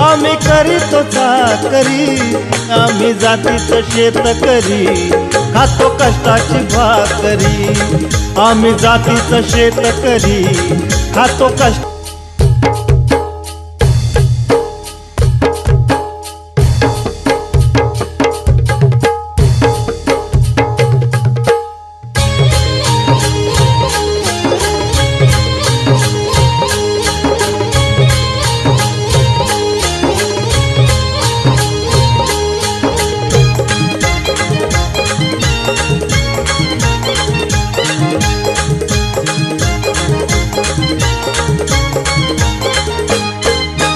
आम्ही करीतो चाकरी आम्ही जातीचं शेत करी खातो कष्टाची भाकरी. आम्ही जातीचं शेत करी खातो कष्ट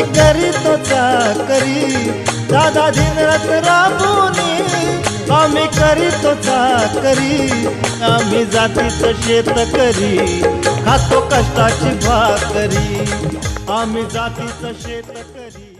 आम्ही करीतो चाकरी दादा दिनरात राबोनी आम्ही करीतो चाकरी आम्ही जातीचं शेत करी. खातो कष्टाची भाकरी. आम्ही जातीचं शेत करी.